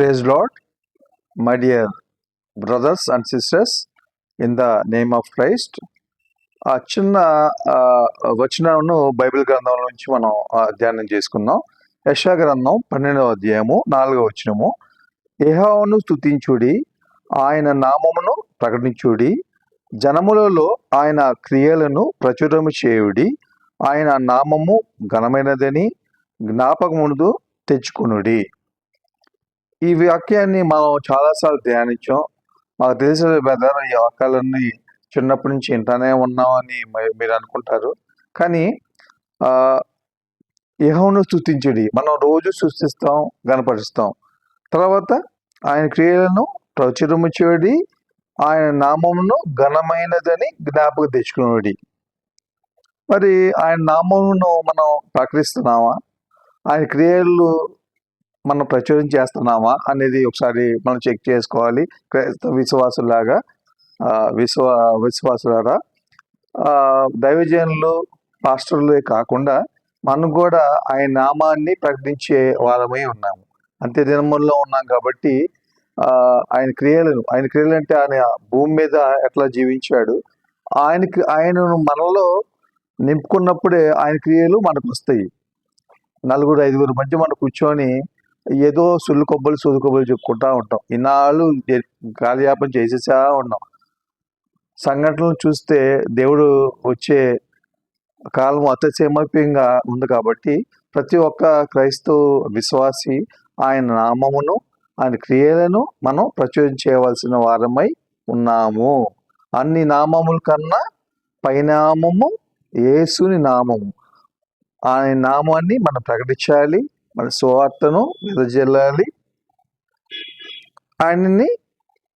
Praise Lord, my dear brothers and sisters, in the name of Christ. ఆ చిన్న ఆ, వచనాలను Bible గ్రంథం నుంచి మనం ధ్యానం చేసుకుందాం. యశా గ్రంథం పన్నెండవ అధ్యాయము నాలుగవ వచనము. యెహోవాను స్తుతించుడి ఆయన నామమును ప్రకటించుడి జనములలో ఆయన క్రియలను ప్రచురము చేయుడి ఆయన నామము ఘనమైనదని జ్ఞాపకముందు తెచ్చుకునుడి. ఈ వాక్యాన్ని మనం చాలాసార్లు ధ్యానించాం. మాకు తెలిసిన బెదర్ ఈ వాక్యాలన్నీ చిన్నప్పటి నుంచి ఇంటనే ఉన్నామని మీరు అనుకుంటారు. కానీ యహోను యెహోవాను మనం రోజు సృష్టిస్తాం గనపరుస్తాం తర్వాత ఆయన క్రియలను ప్రచురము చేయడి. ఆయన నామమును ఘనమైనదని జ్ఞాపక తెచ్చుకునేది మరి ఆయన నామమును మనం ప్రకటిస్తున్నామా? ఆయన క్రియలు మనం ప్రచురం చేస్తున్నామా అనేది ఒకసారి మనం చెక్ చేసుకోవాలి. క్రైస్తవ విశ్వాసులాగా విశ్వ విశ్వాసులారా దైవజనులు పాస్టర్లే కాకుండా మనం కూడా ఆయన నామాన్ని ప్రకటించే వాళ్ళమై ఉన్నాము. అంతే దినముల్లో ఉన్నాం కాబట్టి ఆయన క్రియలను ఆయన క్రియలు అంటే ఆయన భూమి మీద ఎట్లా జీవించాడు ఆయనకి ఆయనను మనలో నింపుకున్నప్పుడే ఆయన క్రియలు మనకు వస్తాయి నలుగురు ఐదుగురు మధ్య మనం కూర్చొని ఏదో సుల్లు కొబ్బలు సూదు కొబ్బలు చెప్పుకుంటా ఉంటాం. ఇన్నాళ్ళు కాలయాపన చేసేసా ఉన్నాం. సంఘటనలు చూస్తే దేవుడు వచ్చే కాలం అత్యసేమప్యంగా ఉంది కాబట్టి ప్రతి ఒక్క క్రైస్తవ విశ్వాసి ఆయన నామమును ఆయన క్రియలను మనం ప్రచురం చేయవలసిన వారమై ఉన్నాము. అన్ని నామముల కన్నా పైనామము యేసుని నామము. ఆయన నామాన్ని మనం ప్రకటించాలి. మన సువార్తను విదజల్లాలి. ఆయనని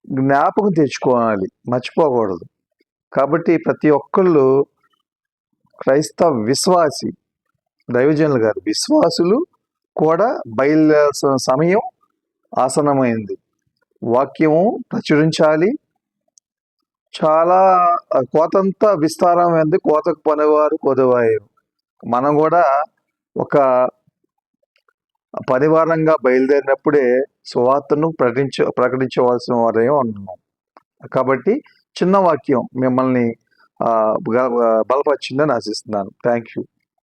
జ్ఞాపకం తెచ్చుకోవాలి. మర్చిపోకూడదు. కాబట్టి ప్రతి ఒక్కళ్ళు క్రైస్తవ విశ్వాసి దైవజనులు గారు విశ్వాసులు కూడా బయలుదేరాల్సిన సమయం ఆసనమైంది వాక్యము ప్రచురించాలి. చాలా కోతంతా కోతంత విస్తారమైంది. కోతకు పనివారు కొదవారు మనం కూడా ఒక పరివారంగా బయలుదేరినప్పుడే సువార్తను ప్రకటించ ప్రకటించవలసిన వారే ఉన్నాం కాబట్టి చిన్న వాక్యం మిమ్మల్ని బలపరిచిందని ఆశిస్తున్నాను. Thank you